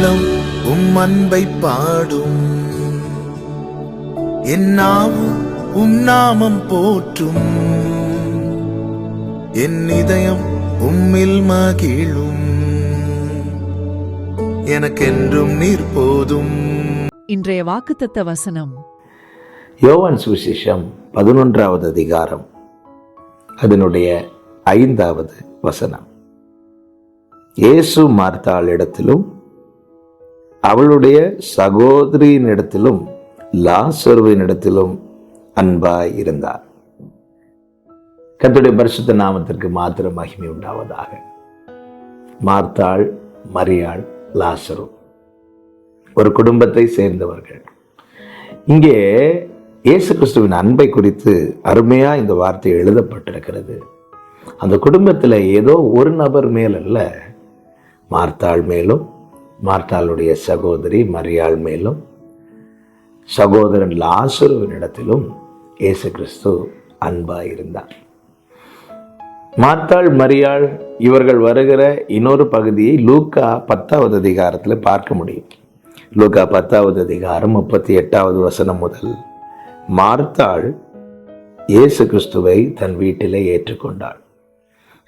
உள்ளம் உம் அன்பை பாடும். என் நாவும் உம் நாமம் போற்றும். என் இதயம் உம்மில் மகிழும். எனக்கென்றும் நீர் போதும். இன்றைய வாக்குத்தத்த வசனம். யோவான் சுவிசேஷம் பதினொன்றாவது அதிகாரம். அதனுடைய ஐந்தாவது வசனம். இயேசு மார்த்தாளிடத்திலும் அவளுடைய சகோதரியினிடத்திலும் லாசருவினிடத்திலும் அன்பாய் இருந்தார். கத்துடைய பரிசுத்த நாமத்திற்கு மாத்திரம் மகிமை உண்டாவதாக. மார்த்தாள் மரியாள் லாசரு ஒரு குடும்பத்தை சேர்ந்தவர்கள். இங்கே இயேசு கிறிஸ்துவின் அன்பை குறித்து அருமையா இந்த வார்த்தை எழுதப்பட்டிருக்கிறது. அந்த குடும்பத்தில் ஏதோ ஒரு நபர் மேல் அல்ல மார்த்தாள் மேலும் மார்த்தாளுடைய சகோதரி மரியாள் மேலும் சகோதரன் லாசுருவினிடத்திலும் இயேசு கிறிஸ்து அன்பாக இருந்தார் மார்த்தாள் மரியாள் இவர்கள் வருகிற இன்னொரு பகுதியை லூக்கா பத்தாவது அதிகாரத்தில் பார்க்க முடியும். லூக்கா பத்தாவது அதிகாரம் முப்பத்தி எட்டாவது வசனம் முதல் மார்த்தாள் இயேசு கிறிஸ்துவை தன் வீட்டிலே ஏற்றுக்கொண்டாள்.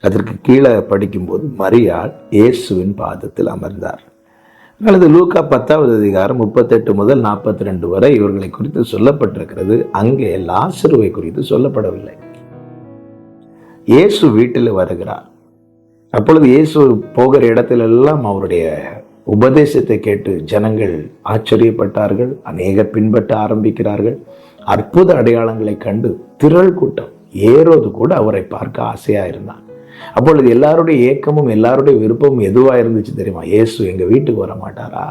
அதற்கு கீழே படிக்கும்போது மரியாள் இயேசுவின் பாதத்தில் அமர்ந்தார். அல்லது லூக்கா பத்தாவது அதிகாரம் முப்பத்தெட்டு முதல் நாற்பத்தி ரெண்டு வரை இவர்களை குறித்து சொல்லப்பட்டிருக்கிறது. அங்கே லாசருவை குறித்து சொல்லப்படவில்லை. இயேசு வீட்டில் வருகிறார். அப்பொழுது இயேசு போகிற இடத்திலெல்லாம் அவருடைய உபதேசத்தை கேட்டு ஜனங்கள் ஆச்சரியப்பட்டார்கள் அநேகர் பின்பற்ற ஆரம்பிக்கிறார்கள். அற்புத அடையாளங்களை கண்டு திரள் கூட்டம். ஏறோது கூட அவரை பார்க்க ஆசையா இருந்தான் அப்பொழுது எல்லாருடைய ஏக்கமும் எல்லாருடைய விருப்பமும் எதுவா இருந்துச்சு தெரியுமா? ஏசு எங்க வீட்டுக்கு வர மாட்டாரா?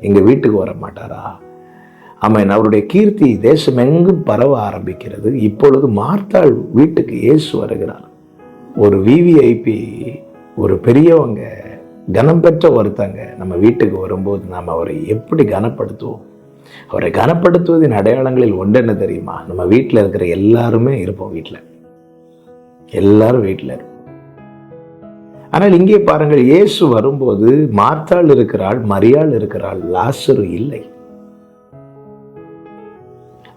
எங்க வீட்டுக்கு வர மாட்டாரா? ஆமாம் அவருடைய கீர்த்தி தேசமெங்கும் பரவ ஆரம்பிக்கிறது. இப்பொழுது மார்த்தாள் வீட்டுக்கு இயேசு வருகிறார். ஒரு விவிஐபி ஒரு பெரியவங்க கனம் பெற்ற ஒருத்தங்க நம்ம வீட்டுக்கு வரும்போது நாம் அவரை எப்படி கனப்படுத்துவோம்? அவரை கனப்படுத்துவதின் அடையாளங்களில் ஒன்று என்ன தெரியுமா? நம்ம வீட்டில் இருக்கிற எல்லாருமே இருப்போம் வீட்டில். எல்லாரும் வீட்டில் இருப்போம். ஆனால் இங்கே பாருங்கள் இயேசு வரும்போது மார்த்தாள் இருக்கிறாள் மரியாள் இருக்கிறாள் லாசரு இல்லை.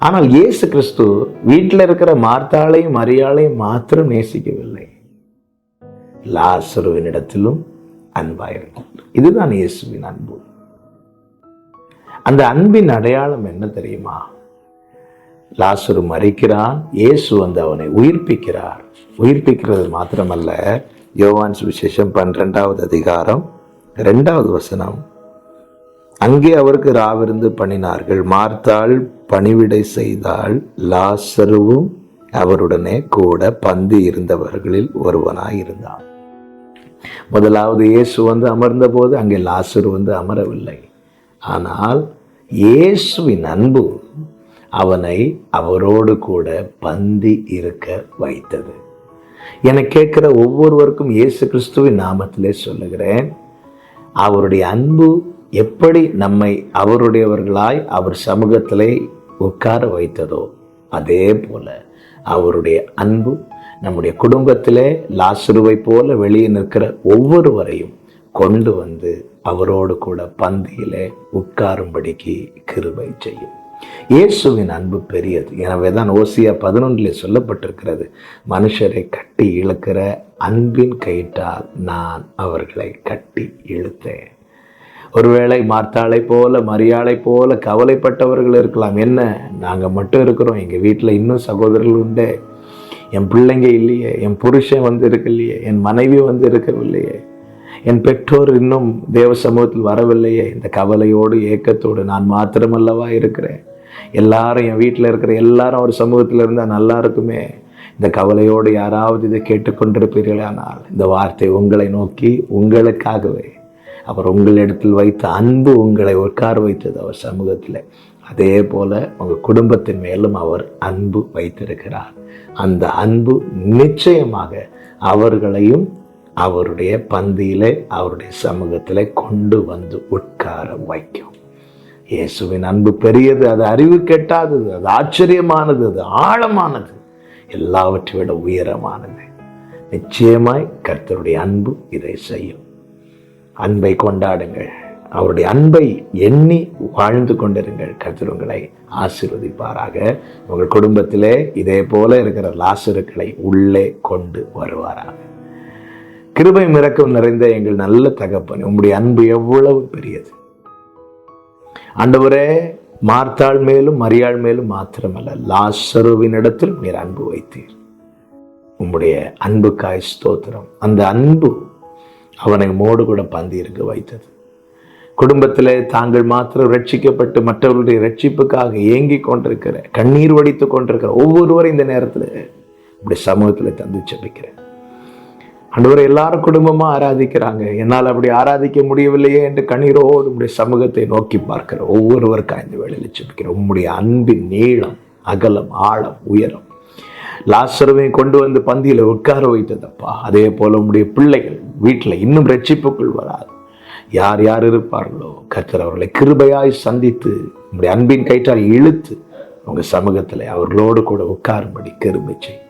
ஆனால் இயேசு கிறிஸ்து வீட்டில் இருக்கிற மார்த்தாளையும் மரியாளையும் மாத்திரம் நேசிக்கவில்லை. லாசருவினிடத்திலும் அன்பாயிருக்கும் இதுதான் இயேசுவின் அன்பு. அந்த அன்பின் அடையாளம் என்ன தெரியுமா? லாசரு மறிக்கிறான் இயேசு வந்து அவனை உயிர்ப்பிக்கிறார். உயிர்ப்பிக்கிறது மாத்திரமல்ல யோவான் சுவிசேஷம் பன்னிரெண்டாவது அதிகாரம் ரெண்டாவது வசனம். அங்கே அவருக்கு ராவிருந்து பண்ணினார்கள் மார்த்தாள் பணிவிடை செய்தால் லாசருவும் அவருடனே கூட பந்து இருந்தவர்களில் ஒருவனாய் இருந்தான் முதலாவது இயேசு வந்து அமர்ந்த போது அங்கே லாசரு வந்து அமரவில்லை. ஆனால் இயேசுவின் அன்பு அவனை அவரோடு கூட பந்தி இருக்க வைத்தது. என கேட்கிற ஒவ்வொருவருக்கும் இயேசு கிறிஸ்துவின் நாமத்திலே சொல்லுகிறேன். அவருடைய அன்பு எப்படி நம்மை அவருடையவர்களாய் அவர் சமூகத்திலே உட்கார வைத்ததோ அதே போல அவருடைய அன்பு நம்முடைய குடும்பத்திலே லாசுருவை போல வெளியே நிற்கிற ஒவ்வொருவரையும் கொண்டு வந்து அவரோடு கூட பந்தியிலே உட்காரும்படிக்கு கிருபை செய்யும். இயேசுவின் அன்பு பெரியது. எனவே தான் ஓசியா பதினொன்றில் சொல்லப்பட்டிருக்கிறது மனுஷரை கட்டி இழுக்கிற அன்பின் கயிற்றால் நான் அவர்களை கட்டி இழுத்தேன். ஒருவேளை மார்த்தாளை போல மரியாளை போல கவலைப்பட்டவர்கள் இருக்கலாம். என்ன? நாங்கள் மட்டும் இருக்கிறோம். எங்கள் வீட்டில் இன்னும் சகோதரர்கள் உண்டு. என் பிள்ளைங்க இல்லையே. என் புருஷன் வந்து இருக்கலையே என் மனைவி வந்து இருக்கவில்லையே என் பெற்றோர் இன்னும் தேவ சமூகத்தில் வரவில்லையே. இந்த கவலையோடு ஏக்கத்தோடு நான் மாத்திரமல்லவா இருக்கிறேன்? எல்லாரும் என் வீட்டில் இருக்கிற எல்லாரும் ஒரு சமூகத்தில் இருந்தால் நல்லா இருக்குமே. இந்த கவலையோடு யாராவது இதை கேட்டுக்கொண்டிருப்பீர்களானால் இந்த வார்த்தை உங்களை நோக்கி உங்களுக்காகவே அவர் உங்களிடத்தில் வைத்த அன்பு உங்களை உட்கார வைத்தது அவர் சமூகத்தில். அதே போல உங்கள் குடும்பத்தின் மேலும் அவர் அன்பு வைத்திருக்கிறார். அந்த அன்பு நிச்சயமாக அவர்களையும் அவருடைய பந்தியிலே அவருடைய சமூகத்தில் கொண்டு வந்து உட்கார வைக்கும். இயேசுவின் அன்பு பெரியது அது அறிவு கெட்டாதது அது ஆச்சரியமானது அது ஆழமானது எல்லாவற்றை விட உயரமானது. நிச்சயமாய் கர்த்தருடைய அன்பு இதை செய்யும். அன்பை கொண்டாடுங்கள். அவருடைய அன்பை எண்ணி வாழ்ந்து கொண்டிருங்கள். கர்த்தர் உங்களை ஆசீர்வதிப்பாராக. உங்கள் குடும்பத்திலே இதே போல இருக்கிற லாசருக்களை உள்ளே கொண்டு வருவாராக. கிருபை மிரக்கம் நிறைந்த எங்கள் நல்ல தகப்பன் உங்களுடைய அன்பு எவ்வளவு பெரியது. ஆண்டவரே மார்த்தாள் மேலும் மரியாள் மேலும் மாத்திரமல்ல லாசருவின் இடத்தில் நீர் அன்பு வைத்தீர். உம்முடைய அன்புக்காய் ஸ்தோத்திரம். அந்த அன்பு அவனை மோடு கூட பந்தியிருக்க வைத்தது. குடும்பத்திலே தாங்கள் மாத்திரம் ரட்சிக்கப்பட்டு மற்றவர்களுடைய ரட்சிப்புக்காக ஏங்கி கொண்டிருக்கிற கண்ணீர் வடித்து கொண்டிருக்கிற ஒவ்வொருவரும் இந்த நேரத்தில் இப்படி சமூகத்தில் தந்து செபிக்கிறேன். ஆண்டவர் எல்லாரும் குடும்பமா ஆராதிக்கிறாங்க. என்னால் அப்படி ஆராதிக்க முடியவில்லையே என்று கண்ணீரோடு உம்முடைய சமூகத்தை நோக்கி பார்க்கிற ஒவ்வொருவருக்கும் இந்த வேலையில் செபிக்கிறேன் உம்முடைய அன்பின் நீளம் அகலம் ஆழம் உயரம். லாசரவை கொண்டு வந்து பந்தியில் உட்கார வைத்ததப்பா. அதே போல உம்முடைய பிள்ளைகள் வீட்டில் இன்னும் ரட்சிப்புக்குள் வராது. யார் யார் இருப்பார்களோ கத்தர் அவர்களை கிருபையாய் சந்தித்து உங்களுடைய அன்பின் கயிற்றால் இழுத்து உங்கள் சமூகத்தில் அவர்களோடு கூட உட்காரும்படி கிருபை செய்.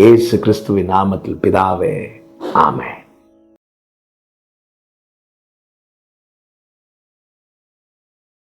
இயேசு கிறிஸ்துவின் நாமத்தில் பிதாவே ஆமென்.